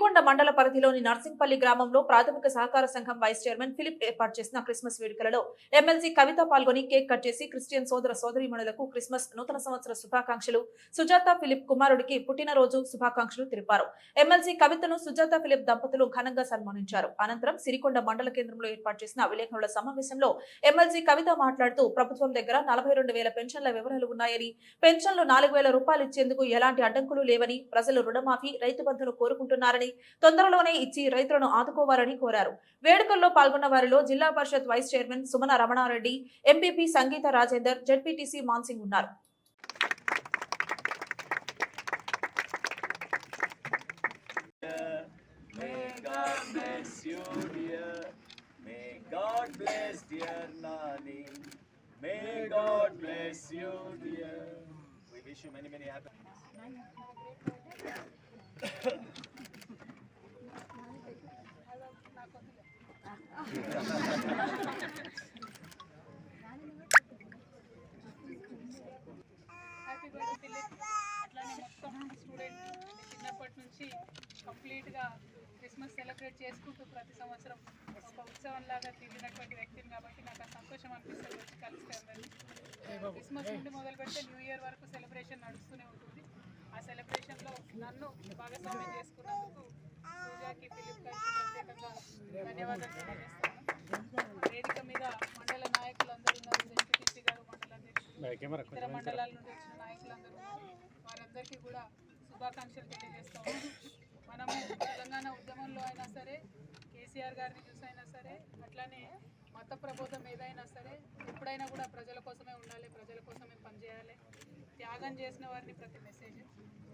సిరికొండ మండల పరిధిలోని నర్సింగ్పల్లి గ్రామంలో ప్రాథమిక సహకార సంఘం వైస్ చైర్మన్ ఫిలిప్ ఏర్పాటు చేసిన క్రిస్మస్ వేడుకలలో ఎమ్మెల్సీ కవిత పాల్గొని కేక్ కట్ చేసి క్రిస్టియన్ సోదర సోదరిమణులకు క్రిస్మస్ నూతన సంవత్సర శుభాకాంక్షలు. సుజాత ఫిలిప్ కుమారుడికి పుట్టినరోజు శుభాకాంక్షలు తెలిపారు. ఎమ్మెల్సీ కవితను సుజాత ఫిలిప్ దంపతులు ఘనంగా సన్మానించారు. అనంతరం సిరికొండ మండల కేంద్రంలో ఏర్పాటు చేసిన విలేకరుల సమావేశంలో ఎమ్మెల్సీ కవిత మాట్లాడుతూ ప్రభుత్వం దగ్గర నలభై రెండు వేల పెన్షన్ల వివరాలు ఉన్నాయని పెన్షన్లు నాలుగు వేల రూపాయలు ఇచ్చేందుకు ఎలాంటి అడ్డంకులు లేవని ప్రజలు రుణమాఫీ రైతు బంధును కోరుకుంటున్నారని తొందరలోనే ఇచ్చి రైతులను ఆదుకోవాలని కోరారు వేడుకల్లో పాల్గొన్న వారిలో zilla parishad vice chairman Sumana Ramana Reddy MPP Sangeetha Rajender ZPTC Man Singh ఉన్నారు you, May God bless you, dear. We wish you many, many happy. Happy birthday Philip అట్లానే మొత్తం స్టూడెంట్ చిన్నప్పటి నుంచి కంప్లీట్గా క్రిస్మస్ సెలబ్రేట్ చేసుకుంటూ ప్రతి సంవత్సరం ఒక ఉత్సవం లాగా తిరిగినటువంటి వ్యక్తిని కాబట్టి నాకు ఆ సంతోషం అనిపిస్తుంది వచ్చి కలిస్తే అందరినీ క్రిస్మస్ నుండి మొదలు పెడితే న్యూ ఇయర్ వరకు సెలబ్రేషన్ నడుస్తూనే ఉంటుంది. ఆ సెలబ్రేషన్లో నన్ను భాగస్వామ్యం చేసుకున్నందుకు పూజాకి ప్రత్యేకంగా ధన్యవాదాలు తెలియజేస్తాను వేదిక మీద మండల నాయకులందరూ ఉన్నారు. జెడ్పీటీసీ గారు మండల అధ్యక్షులు ఇతర మండలాల నుండి వచ్చిన నాయకులందరూ. వారందరికీ కూడా శుభాకాంక్షలు తెలియజేస్తాము మనము తెలంగాణ ఉద్యమంలో అయినా సరే కేసీఆర్ గారిని చూసైనా సరే అట్లానే మత ప్రబోధం ఏదైనా సరే ఎప్పుడైనా కూడా ప్రజల కోసమే ఉండాలి ప్రజల కోసమే పనిచేయాలి. త్యాగం చేసిన వారిని ప్రతి మెసేజ్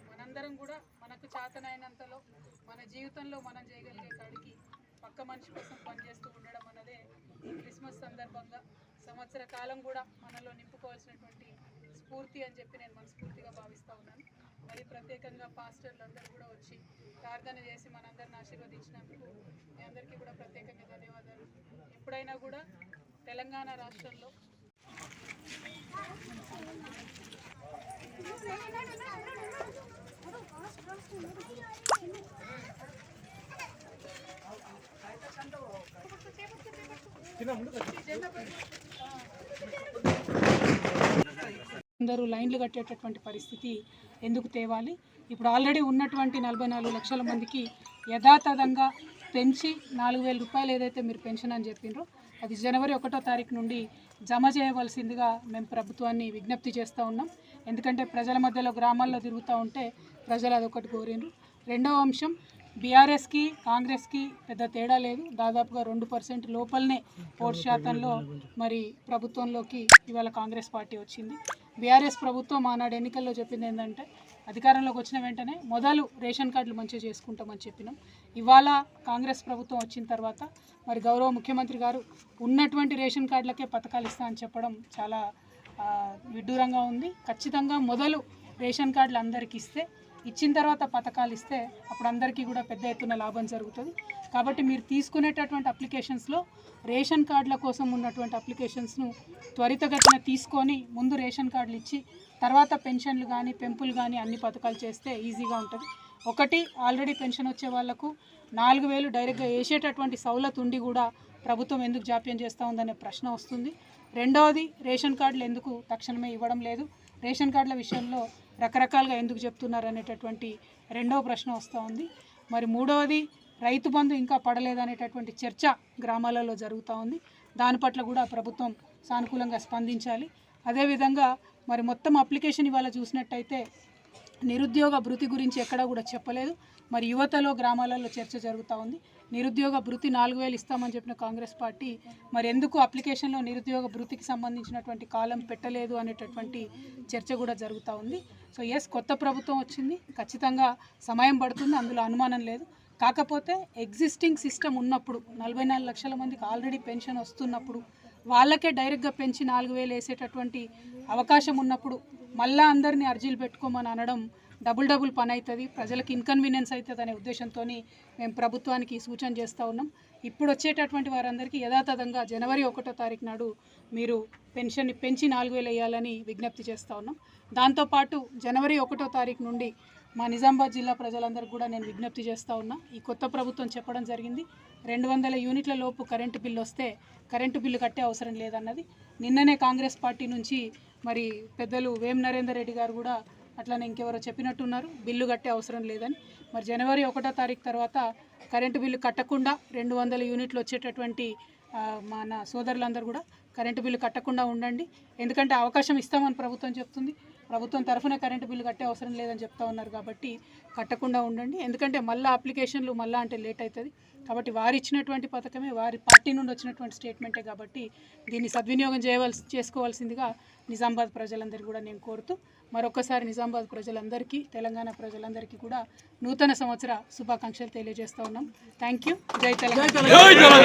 మనందరం కూడా మనకు చేతనైనంతలో మన జీవితంలో మనం చేయగలిగే కాడికి పక్క మనిషి కోసం పనిచేస్తూ ఉండడం అన్నదే ఈ క్రిస్మస్ సందర్భంగా సంవత్సర కాలం కూడా మనలో నింపుకోవాల్సినటువంటి స్ఫూర్తి అని చెప్పి నేను మనస్ఫూర్తిగా భావిస్తూ ఉన్నాను. మరి ప్రత్యేకంగా పాస్టర్లు అందరూ కూడా వచ్చి ప్రార్థన చేసి మనందరిని ఆశీర్వదించినందుకు మీ అందరికీ కూడా ప్రత్యేకంగా ధన్యవాదాలు. ఎప్పుడైనా కూడా తెలంగాణ రాష్ట్రంలో అందరూ లైన్లు కట్టేటటువంటి పరిస్థితి ఎందుకు తేవాలి? ఇప్పుడు ఆల్రెడీ ఉన్నటువంటి నలభై నాలుగు లక్షల మందికి యథాతథంగా పెంచి నాలుగు వేల రూపాయలు ఏదైతే మీరు పెన్షన్ అని చెప్పిండ్రో అది జనవరి ఒకటో తారీఖు నుండి జమ చేయవలసిందిగా మేము ప్రభుత్వాన్ని విజ్ఞప్తి చేస్తూ ఉన్నాం. ఎందుకంటే ప్రజల మధ్యలో గ్రామాల్లో తిరుగుతూ ఉంటే ప్రజలు అదొకటి కోరిండ్రు రెండవ అంశం బీఆర్ఎస్కి కాంగ్రెస్కి పెద్ద తేడా లేదు. దాదాపుగా రెండు పర్సెంట్ లోపలనే ఓటు శాతంలో మరి ప్రభుత్వంలోకి ఇవాళ కాంగ్రెస్ పార్టీ వచ్చింది. బీఆర్ఎస్ ప్రభుత్వం ఆనాడు ఎన్నికల్లో చెప్పింది ఏంటంటే అధికారంలోకి వచ్చిన వెంటనే మొదలు రేషన్ కార్డులు మంచిగా చేసుకుంటామని చెప్పినాం. ఇవాళ కాంగ్రెస్ ప్రభుత్వం వచ్చిన తర్వాత మరి గౌరవ ముఖ్యమంత్రి గారు ఉన్నటువంటి రేషన్ కార్డులకే పథకాలు ఇస్తా అని చెప్పడం చాలా విడ్డూరంగా ఉంది. ఖచ్చితంగా మొదలు రేషన్ కార్డులు అందరికీ ఇస్తే ఇచ్చిన తర్వాత పథకాలు ఇస్తే అప్పుడు అందరికీ కూడా పెద్ద ఎత్తున లాభం జరుగుతుంది. కాబట్టి మీరు తీసుకునేటటువంటి అప్లికేషన్స్లో రేషన్ కార్డుల కోసం ఉన్నటువంటి అప్లికేషన్స్ను త్వరితగతిన తీసుకొని ముందు రేషన్ కార్డులు ఇచ్చి తర్వాత పెన్షన్లు కానీ పెంపులు కానీ అన్ని పథకాలు చేస్తే ఈజీగా ఉంటుంది. ఒకటి ఆల్రెడీ పెన్షన్ వచ్చే వాళ్ళకు నాలుగు వేలు డైరెక్ట్గా వేసేటటువంటి సౌలత్ ఉండి కూడా ప్రభుత్వం ఎందుకు జాప్యం చేస్తూ ఉందనే ప్రశ్న వస్తుంది. రెండవది రేషన్ కార్డులు ఎందుకు తక్షణమే ఇవ్వడం లేదు? రేషన్ కార్డుల విషయంలో రకరకాలుగా ఎందుకు చెప్తున్నారు అనేటటువంటి రెండవ ప్రశ్న వస్తూ ఉంది. మరి మూడవది రైతు బంధు ఇంకా పడలేదనేటటువంటి చర్చ గ్రామాలలో జరుగుతూ ఉంది. దాని పట్ల కూడా ప్రభుత్వం సానుకూలంగా స్పందించాలి. అదేవిధంగా మరి మొత్తం అప్లికేషన్ ఇవాళ చూసినట్టయితే నిరుద్యోగ భృతి గురించి ఎక్కడా కూడా చెప్పలేదు. మరి యువతలో గ్రామాలలో చర్చ జరుగుతూ ఉంది. నిరుద్యోగ భృతి నాలుగు వేలు ఇస్తామని చెప్పిన కాంగ్రెస్ పార్టీ మరి ఎందుకు అప్లికేషన్లో నిరుద్యోగ భృతికి సంబంధించినటువంటి కాలం పెట్టలేదు అనేటటువంటి చర్చ కూడా జరుగుతూ ఉంది. సో ఎస్ కొత్త ప్రభుత్వం వచ్చింది. ఖచ్చితంగా సమయం పడుతుంది. అందులో అనుమానం లేదు. కాకపోతే ఎగ్జిస్టింగ్ సిస్టమ్ ఉన్నప్పుడు నలభై నాలుగు లక్షల మందికి ఆల్రెడీ పెన్షన్ వస్తున్నప్పుడు వాళ్ళకే డైరెక్ట్గా పెంచి నాలుగు వేలు వేసేటటువంటి అవకాశం ఉన్నప్పుడు మళ్ళా అందరినీ అర్జీలు పెట్టుకోమని అనడం డబుల్ డబుల్ పని అవుతుంది ప్రజలకు ఇన్కన్వీనియన్స్ అవుతుంది అనే ఉద్దేశంతో మేము ప్రభుత్వానికి సూచన చేస్తూ ఉన్నాం. ఇప్పుడు వచ్చేటటువంటి వారందరికీ యథాతథంగా జనవరి ఒకటో తారీఖు నాడు మీరు పెన్షన్ని పెంచి నాలుగు వేలు వేయాలని విజ్ఞప్తి చేస్తూ ఉన్నాం. దాంతోపాటు జనవరి ఒకటో తారీఖు నుండి మా నిజామాబాద్ జిల్లా ప్రజలందరికీ కూడా నేను విజ్ఞప్తి చేస్తూ ఉన్నా. ఈ కొత్త ప్రభుత్వం చెప్పడం జరిగింది. రెండు వందల యూనిట్ల లోపు కరెంటు బిల్లు వస్తే కరెంటు బిల్లు కట్టే అవసరం లేదన్నది. నిన్ననే కాంగ్రెస్ పార్టీ నుంచి మరి పెద్దలు వేం నరేందర్ రెడ్డి గారు కూడా అట్లనే ఇంకెవరో చెప్పినట్టున్నారు. బిల్లు కట్టే అవసరం లేదని. మరి జనవరి ఒకటో తారీఖు తర్వాత కరెంటు బిల్లు కట్టకుండా రెండు వందల యూనిట్లు వచ్చేటటువంటి మన సోదరులందరూ కూడా కరెంటు బిల్లు కట్టకుండా ఉండండి. ఎందుకంటే అవకాశం ఇస్తామని ప్రభుత్వం చెప్తుంది. ప్రభుత్వం తరఫున కరెంటు బిల్లు కట్టే అవసరం లేదని చెప్తా ఉన్నారు కాబట్టి కట్టకుండా ఉండండి. ఎందుకంటే మళ్ళీ అప్లికేషన్లు మళ్ళీ అంటే లేట్ అవుతుంది. కాబట్టి వారు ఇచ్చినటువంటి పథకమే వారి పార్టీ నుండి వచ్చినటువంటి స్టేట్మెంటే కాబట్టి దీన్ని సద్వినియోగం చేయవలసి చేసుకోవాల్సిందిగా నిజామాబాద్ ప్రజలందరికీ కూడా నేను కోరుతూ మరొకసారి నిజామాబాద్ ప్రజలందరికీ తెలంగాణ ప్రజలందరికీ కూడా నూతన సంవత్సర శుభాకాంక్షలు తెలియజేస్తా ఉన్నాం. Thank you. జై తెలంగాణ.